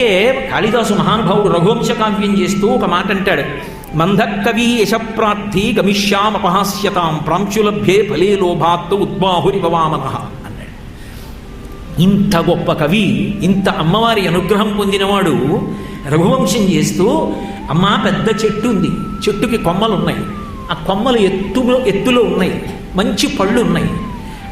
కాళిదాసు మహానుభావుడు రఘువంశ కావ్యం చేస్తూ ఒక మాట అంటాడు. మంధకవి యశప్రార్థి గమిష్యామపహాస్యతాం ప్రాంశులభ్యే ఫలే లోభాత్తు ఉద్బాహురి భవామన అన్నాడు. ఇంత గొప్ప కవి ఇంత అమ్మవారి అనుగ్రహం పొందినవాడు రఘువంశం చేస్తూ అమ్మ పెద్ద చెట్టు ఉంది. చెట్టుకి కొమ్మలు ఉన్నాయి. ఆ కొమ్మలు ఎత్తులో ఎత్తులో ఉన్నాయి. మంచి పళ్ళు ఉన్నాయి.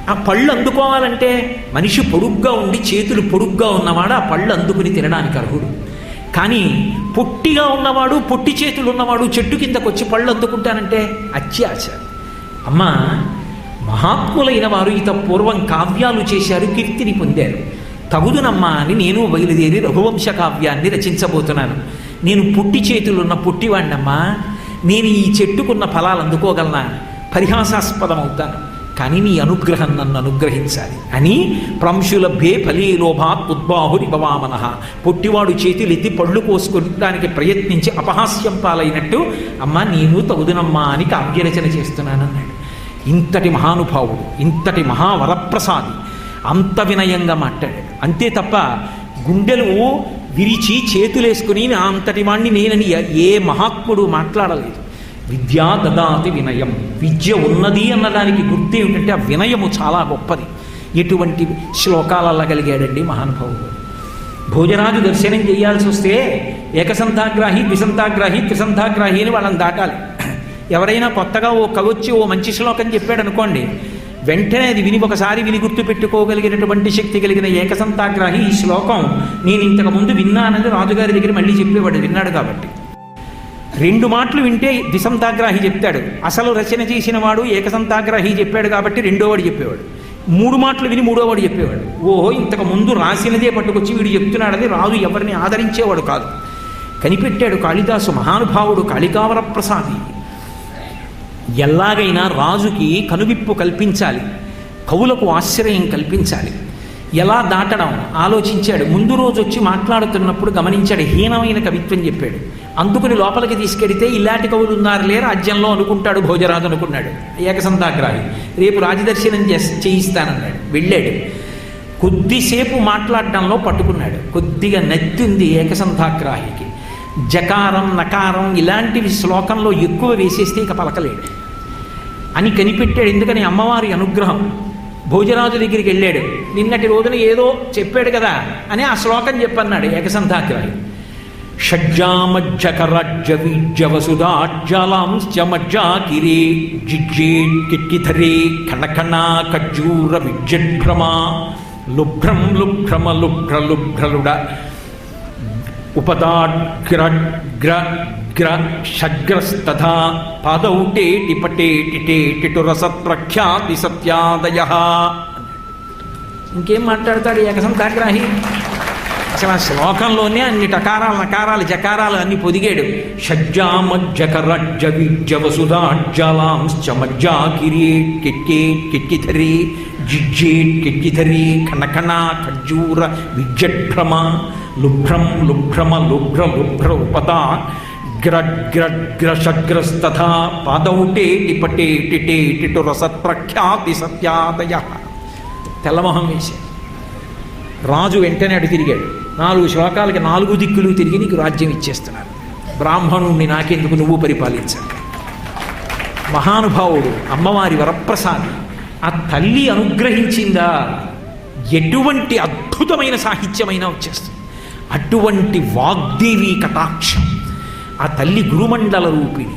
ఆ పళ్ళు అందుకోవాలంటే మనిషి పొడుగ్గా ఉండి చేతులు పొడుగ్గా ఉన్నవాడు ఆ పళ్ళు అందుకుని తినడానికి అర్హుడు. కానీ పొట్టిగా ఉన్నవాడు పొట్టి చేతులు ఉన్నవాడు చెట్టు కిందకు వచ్చి పళ్ళు అందుకుంటానంటే అత్యాశ. అమ్మా మహాత్ములైన వారు ఇత పూర్వం కావ్యాలు చేశారు కీర్తిని పొందారు. తగుదునమ్మా అని నేను బయలుదేరి రఘువంశ కావ్యాన్ని రచించబోతున్నాను. నేను పుట్టి చేతులున్న పుట్టివాణ్ణమ్మా. నేను ఈ చెట్టుకున్న ఫలాలు అందుకోగలనా? పరిహాసాస్పదం అవుతాను కానీ నీ అనుగ్రహం నన్ను అనుగ్రహించాలి. అని ప్రంశులభ్యే ఫలీ లోభాత్ ఉద్బాహురి భవామన. పొట్టివాడు చేతులెత్తి పళ్ళు కోసుకోవడానికి ప్రయత్నించి అపహాస్యం పాలైనట్టు అమ్మ నేను తగుదునమ్మా అని కావ్యరచన చేస్తున్నానన్నాడు. ఇంతటి మహానుభావుడు ఇంతటి మహావరప్రసాది అంత వినయంగా మాట్లాడాడు. అంతే తప్ప గుండెలు విరిచి చేతులేసుకుని నా అంతటి వాణ్ణి నేనని ఏ మహాత్ముడు మాట్లాడలేదు. విద్యా దదాతి వినయం. విద్య ఉన్నది అన్నదానికి గుర్తు ఏమిటంటే ఆ వినయము చాలా గొప్పది. ఎటువంటి శ్లోకాలల్ల కలిగాడండి మహానుభావుడు. భోజనాది దర్శనం చేయాల్సి వస్తే ఏకసంతాగ్రాహి ద్విసంతాగ్రాహి త్రిసంతాగ్రాహి అని వాళ్ళని దాటాలి. ఎవరైనా కొత్తగా ఓ కవచ్చి ఓ మంచి శ్లోకం చెప్పాడు అనుకోండి వెంటనే అది విని ఒకసారి విని గుర్తు పెట్టుకోగలిగినటువంటి శక్తి కలిగిన ఏకసంతాగ్రాహి ఈ శ్లోకం నేను ఇంతకు ముందు విన్నానని రాజుగారి దగ్గర మళ్ళీ చెప్పేవాడు విన్నాడు కాబట్టి. రెండు మాటలు వింటే ద్విసంతాగ్రాహి చెప్తాడు. అసలు రచన చేసిన వాడు ఏకసంతాగ్రాహి చెప్పాడు కాబట్టి రెండోవాడు చెప్పేవాడు. మూడు మాటలు విని మూడోవాడు చెప్పేవాడు. ఓహో ఇంతకు ముందు రాసినదే పట్టుకొచ్చి వీడు చెప్తున్నాడని రాజు ఎవరిని ఆదరించేవాడు కాదు. కనిపెట్టాడు కాళిదాసు మహానుభావుడు కాళికావర ప్రసాది ఎలాగైనా రాజుకి కనువిప్పు కల్పించాలి. కవులకు ఆశ్రయం కల్పించాలి. ఎలా దాటడం? ఆలోచించాడు. ముందు రోజు వచ్చి మాట్లాడుతున్నప్పుడు గమనించాడు. హీనమైన కవిత్వం చెప్పాడు. అందుకుని లోపలికి తీసుకెడితే ఇలాంటి కవులు ఉన్నారు ఉన్నారులే రాజ్యంలో అనుకుంటాడు భోజరాజు అనుకున్నాడు. ఏకసంతాగ్రాహి. రేపు రాజదర్శనం చేయిస్తానన్నాడు. వెళ్ళాడు. కొద్దిసేపు మాట్లాడడంలో పట్టుకున్నాడు. కొద్దిగా నెత్తింది ఏకసంతాగ్రాహికి. జకారం నకారం ఇలాంటివి శ్లోకంలో ఎక్కువ వేసేస్తే ఇక పలకలేడు. అని కనిపెట్టాడు. ఎందుకని అమ్మవారి అనుగ్రహం? భోజరాజు దగ్గరికి వెళ్ళాడు. నిన్నటి రోజున ఏదో చెప్పాడు కదా అని ఆ శ్లోకం చెప్పన్నాడు ఏకసంధాగ్రాహి షడ్జామజ్జకరజ్జవీజ్జవసుధాజ్జలాంశ్చమజ్జాకిరే జిజ్జేట్ కిట్కిధరే కణకణా ఖజ్జూర విజ్జభ్రమా లుభ్రం లుభ్రమ లుభ్ర లుభ్రలుడ ఉపదాగ్రగ్ర గ్ర షగ్రస్తథా పాదౌ టేటి పటేటి టేటిటు సత్యాదయ ఇంకేం మాట్లాడతాడు ఏకసంతాగ్రాహి అసలు ఆ శ్లోకంలోనే అన్ని టకారాలు నకారాలు జకారాలు అన్ని పొదిగాడు. షడ్జామజ్జకరజ్జవిజ్జవసుధాజ్జలాంశ్చమజ్జాకిరే కిట్కే కిట్కిధరే జిజ్జేట్ కిట్కిధరే ఖణఖణ ఖజ్జూర విజ్జభ్రమ లుభ్రం లుభ్రమ లుభ్ర లుభ్ర ఉపదా గ్రగ్రగ్రషగ్రస్తథా పాదౌటే టిపటే టిటే టిటు రసత్ప్రఖ్యాతి సత్యాదయ. తెల్లమొహం వేశాడు రాజు వెంటనే అటు తిరిగాడు. నాలుగు శ్లోకాలకి నాలుగు దిక్కులు తిరిగి నీకు రాజ్యం ఇచ్చేస్తున్నాను. బ్రాహ్మణుణ్ణి నాకెందుకు నువ్వు పరిపాలించాలి మహానుభావుడు అమ్మవారి వరప్రసాది. ఆ తల్లి అనుగ్రహించిందా? ఎటువంటి అద్భుతమైన సాహిత్యమైనా వచ్చేస్తుంది. అటువంటి వాగ్దేవి కటాక్షం. ఆ తల్లి గురుమండల రూపిణి.